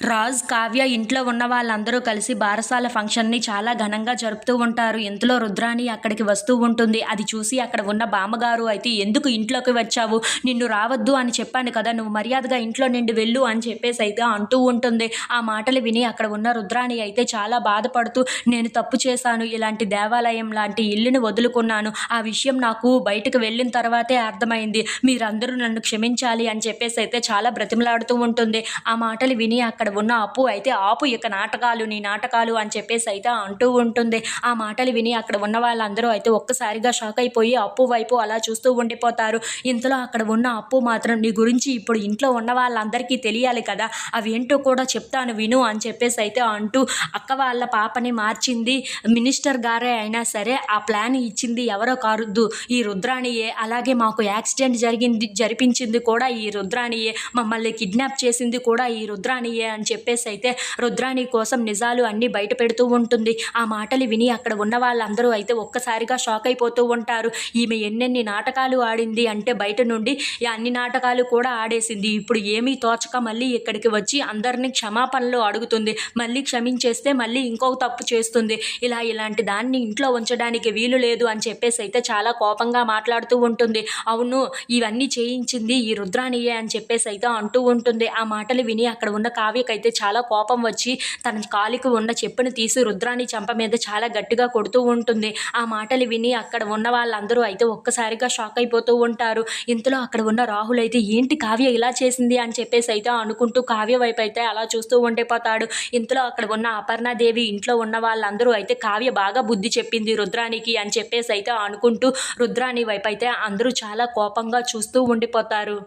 రాజ్ కావ్య ఇంట్లో ఉన్న వాళ్ళందరూ కలిసి బారసాల ఫంక్షన్ని చాలా ఘనంగా జరుపుతూ ఉంటారు. ఇంతలో రుద్రాణి అక్కడికి వస్తూ ఉంటుంది. అది చూసి అక్కడ ఉన్న బామ్మగారు అయితే ఎందుకు ఇంట్లోకి వచ్చావు? నిన్ను రావద్దు అని చెప్పాను కదా నువ్వు మర్యాదగా ఇంట్లో నుండి వెళ్ళు అని చెప్పేసి అయితే అంటూ ఉంటుంది. ఆ మాటలు విని అక్కడ ఉన్న రుద్రాణి అయితే చాలా బాధపడుతూ నేను తప్పు చేశాను. ఇలాంటి దేవాలయం లాంటి ఇల్లుని వదులుకున్నాను. ఆ విషయం నాకు బయటకు వెళ్ళిన తర్వాతే అర్థమైంది. మీరందరూ నన్ను క్షమించాలి అని చెప్పేసి అయితే చాలా బ్రతిమలాడుతూ ఉంటుంది. ఆ మాటలు విని అక్కడ ఉన్న అప్పు అయితే ఆపు ఇక నాటకాలు నీ నాటకాలు అని చెప్పేసి అయితే అంటూ ఉంటుంది. ఆ మాటలు విని అక్కడ ఉన్న వాళ్ళందరూ అయితే ఒక్కసారిగా షాక్ అయిపోయి అప్పు వైపు అలా చూస్తూ ఉండిపోతారు. ఇంతలో అక్కడ ఉన్న అప్పు మాత్రం నీ గురించి ఇప్పుడు ఇంట్లో ఉన్న వాళ్ళందరికీ తెలియాలి కదా అవేంటో కూడా చెప్తాను విను అని చెప్పేసి అయితే అంటూ అక్క వాళ్ళ పాపని మార్చింది. మినిస్టర్ గారే అయినా సరే ఆ ప్లాన్ ఇచ్చింది ఎవరో కారుద్దు. ఈ రుద్రాణియే అలాగే మాకు యాక్సిడెంట్ జరిగింది జరిపించింది కూడా ఈ రుద్రాణియే. మమ్మల్ని కిడ్నాప్ చేసింది కూడా ఈ రుద్రాణియే అని అని చెప్పేసి అయితే రుద్రాణి కోసం నిజాలు అన్నీ బయట పెడుతూ ఉంటుంది. ఆ మాటలు విని అక్కడ ఉన్న వాళ్ళందరూ అయితే ఒక్కసారిగా షాక్ అయిపోతూ ఉంటారు. ఈమె ఎన్నెన్ని నాటకాలు ఆడింది అంటే బయట నుండి అన్ని నాటకాలు కూడా ఆడేసింది. ఇప్పుడు ఏమీ తోచక మళ్ళీ ఇక్కడికి వచ్చి అందరినీ క్షమాపణలు అడుగుతుంది. మళ్ళీ క్షమించేస్తే మళ్ళీ ఇంకొక తప్పు చేస్తుంది. ఇలా ఇలాంటి దాన్ని ఇంట్లో ఉంచడానికి వీలు లేదు అని చెప్పేసి అయితే చాలా కోపంగా మాట్లాడుతూ ఉంటుంది. అవును ఇవన్నీ చేయించింది ఈ రుద్రాణియే అని చెప్పేసి అయితే అంటూ ఉంటుంది. ఆ మాటలు విని అక్కడ ఉన్న కావ్య అయితే చాలా కోపం వచ్చి తన కాలికి ఉన్న చెప్పును తీసి రుద్రాణి చెంప మీద చాలా గట్టిగా కొడుతూ ఉంటుంది. ఆ మాటలు విని అక్కడ ఉన్న వాళ్ళందరూ అయితే ఒక్కసారిగా షాక్ అయిపోతూ ఉంటారు. ఇంతలో అక్కడ ఉన్న రాహుల్ అయితే ఏంటి కావ్య ఇలా చేసింది? అని చెప్పేసి అయితే అనుకుంటూ కావ్య వైపు అయితే అలా చూస్తూ ఉండిపోతాడు. ఇంతలో అక్కడ ఉన్న అపర్ణాదేవి ఇంట్లో ఉన్న వాళ్ళందరూ అయితే కావ్య బాగా బుద్ధి చెప్పింది రుద్రానికి అని చెప్పేసి అయితే అనుకుంటూ రుద్రాణి వైపు అయితే అందరూ చాలా కోపంగా చూస్తూ ఉండిపోతారు.